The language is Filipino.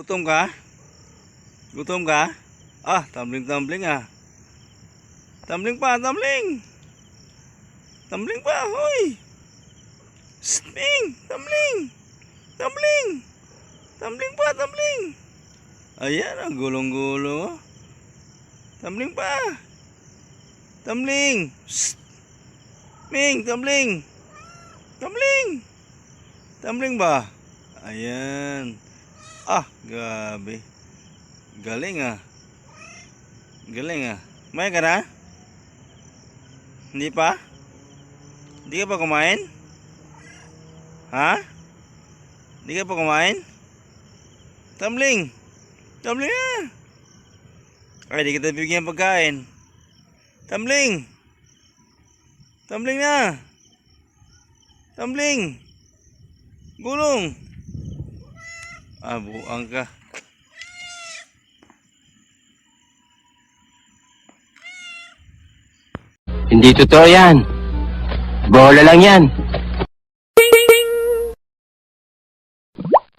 Gutom ka? Gutom ka? Ah, tumbling-tumbling ah. Tumbling pa, tumbling! Tumbling pa, hoy! Sting! Tumbling! Tumbling! Tumbling pa, tumbling! Ayan, ang gulong-gulo. Tumbling pa! Tumbling! Ming, tumbling! Tumbling! Tumbling ba? Ayan. Ah, gabi. Galing ah. Galing ah. Kumain ka na? Hindi pa? Hindi ka pa kumain? Ha? Hindi ka pa kumain? Tumbling! Tumbling ah! Ay, di kita bibigyan pagkain. Tumbling! Tumbling na! Tumbling! Gulong! Ah, buang ka. Hindi totoo yan. Bola lang yan.